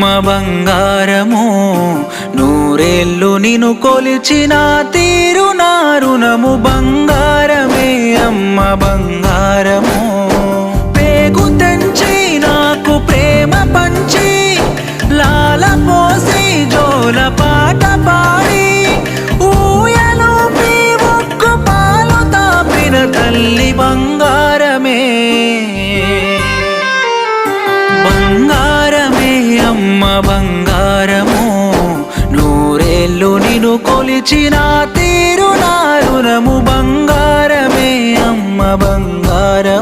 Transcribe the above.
అమ్మ బంగారము నూరేళ్ళు నిను కొలిచిన తీరు నా రుణము బంగారమే అమ్మ బంగారము. పేగు తెంచి నాకు ప్రేమ పంచి లాల పోసి జోల పాట పాడి ఊయలు పాలు తాపిన తల్లి బంగారు నిన్ను కొలిచిన తీరు నా రుణము బంగారమే అమ్మ బంగారం.